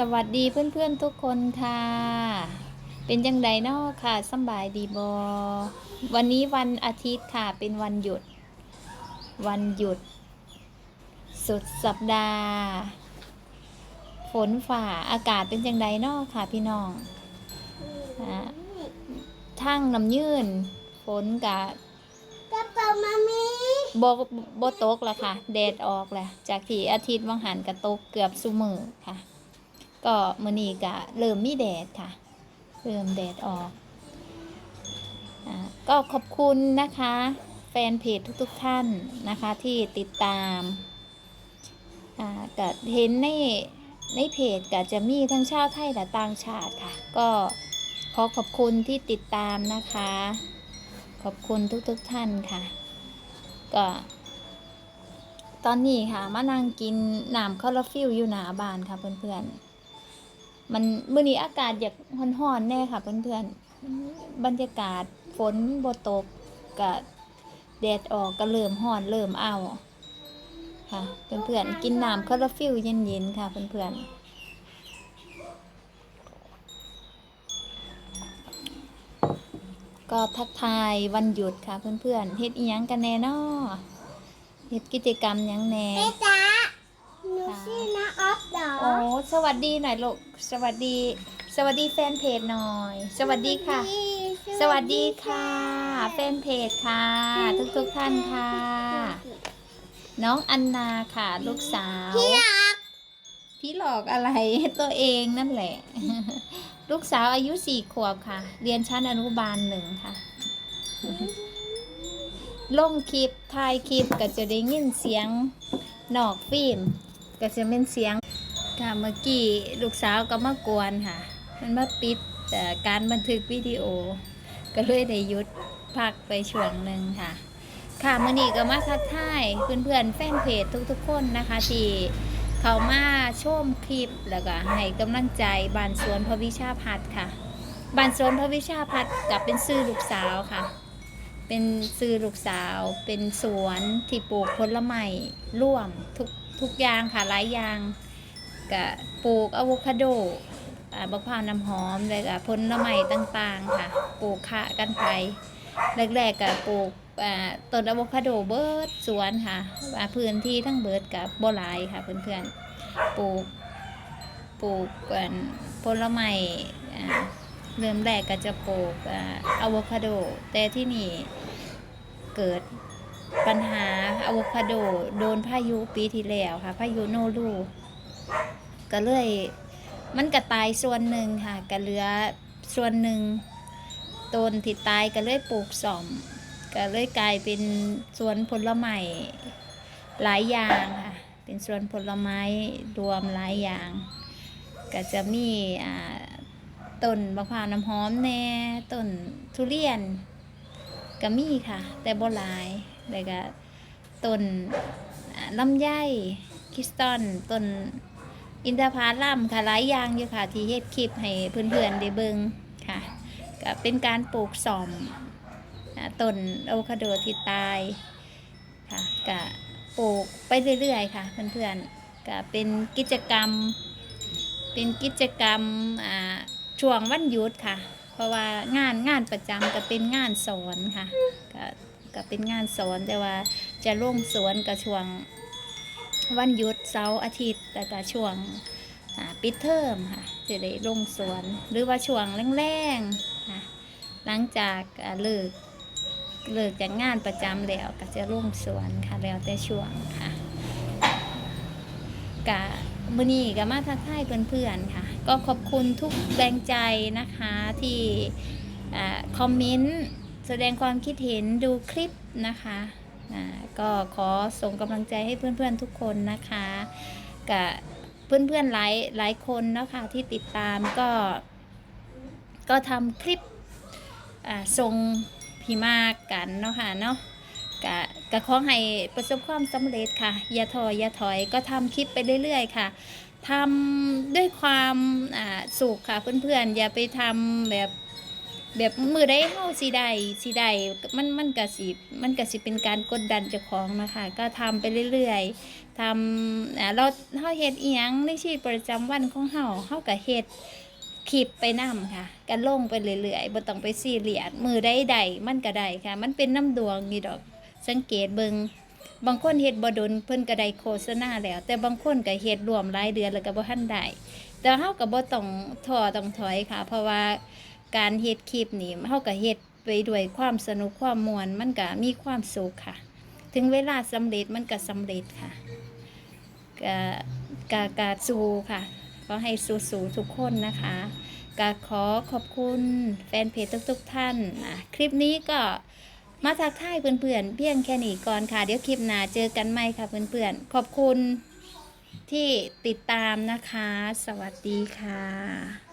สวัสดีเพื่อนๆทุกคนค่ะ เป็นยังไงเนาะค่ะสำบายดีบอ วันนี้วันอาทิตย์ค่ะเป็นวันหยุด วันหยุด สุดสัปดาห์ ฝนฝ่าอากาศเป็นยังไงเนาะค่ะพี่น้องอ่าทั้งน้ำยืนฝนกะกระเป๋ามามีโบโบตกแล้วค่ะ แดดออกแล้วจากที่อาทิตย์วังหันกระตกเกือบสุมือค่ะ ก็มือนี้กะเริ่มมีแดดค่ะ เริ่มแดดออกอาก็ขอบคุณนะคะ แฟนเพจทุกๆท่านนะคะที่ติดตามอ่าก็เห็นในในเพจก็จะมีทั้งชาวไทยและต่างชาติค่ะ ก็ขอขอบคุณที่ติดตามนะคะ ขอบคุณทุกๆท่านค่ะ ก็ ตอนนี้ค่ะมานั่งกินน้ำคอลฟิลอยู่หน้าบ้านค่ะเพื่อนๆ มันมื้อนี้อากาศอยากร้อนๆแน่ค่ะ เพื่อนๆ บรรยากาศฝนบ่ตกกับแดดออกก็เริ่มร้อนเริ่มอ้าวค่ะ เพื่อนๆ กินน้ำคอลฟิลเย็นๆค่ะ เพื่อนๆก็ทักทายวันหยุดค่ะเพื่อนๆเฮ็ดอีหยังกันแน่นอเฮ็ดกิจกรรมยังแน่ แม่จ๋าหนูชื่อนาออฟเหรอ โอ้ สวัสดีหน่อยลูกสวัสดี สวัสดีแฟนเพจหน่อย สวัสดีค่ะ สวัสดีค่ะ แฟนเพจค่ะ ทุกทุกๆท่านค่ะ น้องอันนาค่ะ ลูกสาว พี่รักพี่หลอกอะไรตัวเองนั่นแหละ ลูกสาวอายุสี่ขวบค่ะ เรียนชั้นอนุบาลหนึ่งค่ะลงคลิปถ่ายคลิปก็จะได้ยินเสียงนอกฟิล์มก็จะเป็นเสียง ค่ะเมื่อกี้ลูกสาวก็มากวนค่ะ มันมาปิดการบันทึกวิดีโอ ก็เลยได้ยุดพักไปช่วงหนึ่งค่ะ ค่ะมื่อนี้ก็มาทักทายเพื่อนๆแฟนเพจทุกๆ คนนะคะที่เขามาชมคลิปแล้วก็ให้กำลังใจบานสวนพระวิชาพัฒค่ะบานสวนพระวิชาพัฒกับเป็นซื้อลูกสาวค่ะ เป็นซื้อลูกสาว เป็นสวนที่ปลูกผลไม้ร่วมทุกทุกอย่างค่ะหลายอย่าง ก็ปลูกอะโวคาโดอ่าบักพร้าวน้ำหอมแล้วก็ผลไม้ต่างๆค่ะ ปลูกขะกันไปแรกๆก็ปลูกต้นอะโวคาโดเบิดสวนค่ะพื้นที่ทั้งเบิดกับบหลายค่ะเพื่อนๆปลูกปลูกผลไม้เริ่มแรกก็จะปลูกอ่าอะโวคาโด แต่ที่นี่เกิดปัญหาอะโวคาโด โดนพายุปีที่แล้วค่ะพายุโนรู ก็เลย มันก็ตายส่วนหนึ่งค่ะก็เหลือส่วนหนึ่งต้นที่ตายก็เลยปลูกสอมก็เลยกลายเป็นสวนผลไม้หลายอย่างค่ะเป็นสวนผลไม้รวมหลายอย่าง ก็จะมีอ่าต้นมะพร้าวน้ำหอมแน่ต้นทุเรียนก็มีค่ะ แต่บ่หลายแล้วก็ต้นลำไยคริสตัลต้น อินทผลัมค่ะหลายอย่างอยู่ค่ะ ที่เฮ็ดคลิปให้เพื่อนๆได้เบิ่งค่ะก็เป็นการปลูกสอมต้นอะโวคาโดที่ตายค่ะก็ปลูกไปเรื่อยๆค่ะ เพื่อนๆก็เป็นกิจกรรม เป็นกิจกรรมอ่าช่วงวันหยุดค่ะ เพราะว่างานงานประจำก็เป็นงานสอนค่ะก็ก็เป็นงานสอนแต่ว่าจะลงสวนกับช่วง วันหยุดเสาร์อาทิตย์แล้วก็ช่วงปิดเทอมค่ะจะได้ลงสวนหรือว่าช่วงแรงๆค่ะหลังจากเลิกเลิกจากงานประจำแล้วก็จะลงสวนค่ะแล้วแต่ช่วงค่ะกะมือนี้ก็มาทักทายเพื่อนๆค่ะ ก็ขอบคุณทุกแรงใจนะคะที่อคอมเมนต์แสดงความคิดเห็นดูคลิปนะคะ อ่าก็ขอส่งกำลังใจให้เพื่อนๆทุกคนนะคะกะเพื่อนๆหลายหลายคนเนาะคะที่ติดตามก็ก็ทำคลิปอ่าส่งพี่มากกันเนาะค่ะเนาะกะกะขอให้ประสบความสำเร็จค่ะ อย่าถอยอย่าถอยก็ทำคลิปไปเรื่อยๆค่ะทำด้วยความอ่าสุขค่ะเพื่อนๆ อย่าไปทำแบบ แบบมือได้เฮาสิได้สิได้มันมันก็สิมันก็สิเป็นการกดดันเจ้าของนะคะ ก็ทำไปเรื่อยๆทำอ่าเราเฮาเฮ็ดอีหยังในชีวิตประจำวันของเฮาเฮาก็เฮ็ดคลิปไปนํค่ะก็ลงไปเรื่อยๆบ่ต้องไปซีเรียสมือได้ใดมันก็ได้ค่ะ มันเป็นน้ำดวงนี่ดอกสังเกตเบิงบางคนเฮ็ดบ่ดนเพิ่นก็ได้โฆษณาแล้ว แต่บางคนก็เฮ็ดรวมหลายเดือนแล้วก็บ่ทันได้แต่เฮาก็บ่ต้องท้อต้องถอยค่ะ เพราะว่า การเฮ็ดคลิปนี่เฮาก็เฮ็ดไปด้วยความสนุกความม่วนมันก็มีความสุขค่ะ ถึงเวลาสำเร็จมันก็สำเร็จค่ะก็ก็ก็สู้ค่ะ ก็ให้สู้ๆทุกคนนะคะก็ขอขอบคุณแฟนเพจทุกๆท่านนะคลิปนี้ก็มาทักทายเพื่อนๆเพียงแค่นี้ก่อนค่ะ เดี๋ยวคลิปหน้าเจอกันใหม่ค่ะเพื่อนๆขอบคุณที่ติดตามนะคะ สวัสดีค่ะ